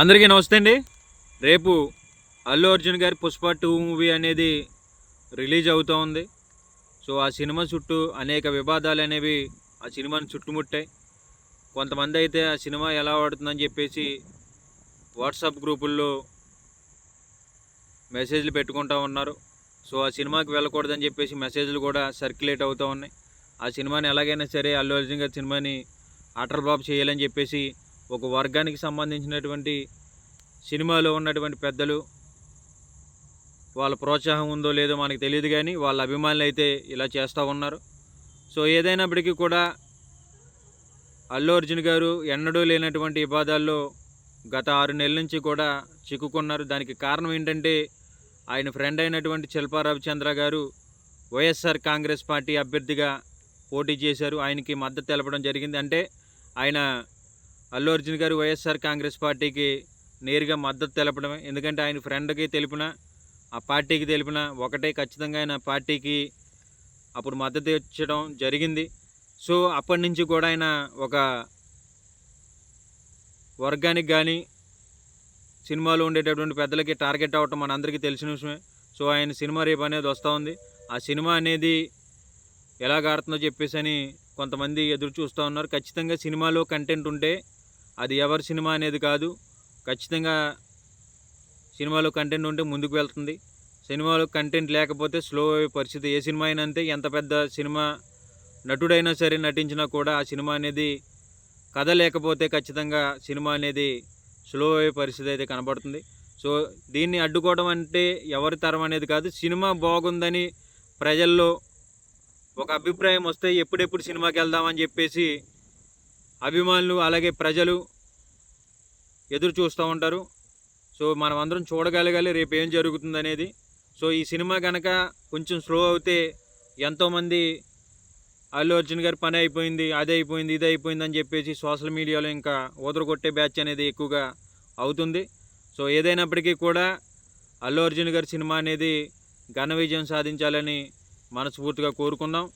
అందరికీ నమస్తే అండి. రేపు అల్లు అర్జున్ గారి పుష్ప టూ మూవీ అనేది రిలీజ్ అవుతూ ఉంది. సో ఆ సినిమా చుట్టూ అనేక వివాదాలు అనేవి ఆ సినిమాని చుట్టుముట్టాయి. కొంతమంది అయితే ఆ సినిమా ఎలా ఆడుతుందని చెప్పేసి వాట్సాప్ గ్రూపుల్లో మెసేజ్లు పెట్టుకుంటూ ఉన్నారు. సో ఆ సినిమాకి వెళ్ళకూడదని చెప్పేసి మెసేజ్లు కూడా సర్క్యులేట్ అవుతూ ఉన్నాయి. ఆ సినిమాని ఎలాగైనా సరే అల్లు అర్జున్ గారి సినిమాని ఆటర్ బాబు చేయాలని చెప్పేసి ఒక వర్గానికి సంబంధించినటువంటి సినిమాలో ఉన్నటువంటి పెద్దలు వాళ్ళ ప్రోత్సాహం ఉందో లేదో మనకు తెలియదు కానీ వాళ్ళ అభిమానులు అయితే ఇలా చేస్తూ ఉన్నారు. సో ఏదైనప్పటికీ కూడా అల్లు అర్జున్ గారు ఎన్నడూ లేనటువంటి వివాదాల్లో గత ఆరు నెలల నుంచి కూడా చిక్కుకున్నారు. దానికి కారణం ఏంటంటే ఆయన ఫ్రెండ్ అయినటువంటి శిల్పా రవిచంద్ర గారు వైఎస్ఆర్ కాంగ్రెస్ పార్టీ అభ్యర్థిగా పోటీ చేశారు. ఆయనకి మద్దతు తెలపడం జరిగింది. అంటే ఆయన అల్లు అర్జున్ గారు వైఎస్ఆర్ కాంగ్రెస్ పార్టీకి నేరుగా మద్దతు తెలపడమే. ఎందుకంటే ఆయన ఫ్రెండ్కి తెలిపిన ఆ పార్టీకి తెలిపిన ఒకటే ఖచ్చితంగా ఆయన పార్టీకి అప్పుడు మద్దతు ఇచ్చడం జరిగింది. సో అప్పటి నుంచి కూడా ఆయన ఒక వర్గానికి కానీ సినిమాలో ఉండేటటువంటి పెద్దలకి టార్గెట్ అవ్వటం మన అందరికీ తెలిసిన విషయమే. సో ఆయన సినిమా రేపు అనేది వస్తూ ఉంది. ఆ సినిమా అనేది ఎలాగ ఆడుతుందో చెప్పేసి అని కొంతమంది ఎదురు చూస్తూ ఉన్నారు. ఖచ్చితంగా సినిమాలో కంటెంట్ ఉంటే అది ఎవరి సినిమా అనేది కాదు. ఖచ్చితంగా సినిమాలో కంటెంట్ ఉంటే ముందుకు వెళ్తుంది. సినిమాలో కంటెంట్ లేకపోతే స్లో అయ్యే పరిస్థితి. ఏ సినిమా అయినా అంతే. ఎంత పెద్ద సినిమా నటుడైనా సరే నటించినా కూడా ఆ సినిమా అనేది కథ లేకపోతే ఖచ్చితంగా సినిమా అనేది స్లో అయ్యే పరిస్థితి అయితే కనబడుతుంది. సో దీన్ని అడ్డుకోవడం అంటే ఎవరి తరం అనేది కాదు. సినిమా బాగుందని ప్రజల్లో ఒక అభిప్రాయం వస్తే ఎప్పుడెప్పుడు సినిమాకి వెళ్దామని చెప్పేసి అభిమానులు అలాగే ప్రజలు ఎదురు చూస్తూ ఉంటారు. సో మనం అందరం చూడగలగాలి రేపు ఏం జరుగుతుంది అనేది సో ఈ సినిమా కనుక కొంచెం స్లో అవుతే ఎంతోమంది అల్లు అర్జున్ గారి పని అయిపోయింది అది అయిపోయింది ఇది అయిపోయింది అని చెప్పేసి సోషల్ మీడియాలో ఇంకా ఊదరగొట్టే బ్యాచ్ అనేది ఎక్కువగా అవుతుంది. సో ఏదైనప్పటికీ కూడా అల్లు అర్జున్ గారి సినిమా అనేది ఘన విజయం సాధించాలని మనస్ఫూర్తిగా కోరుకుందాం.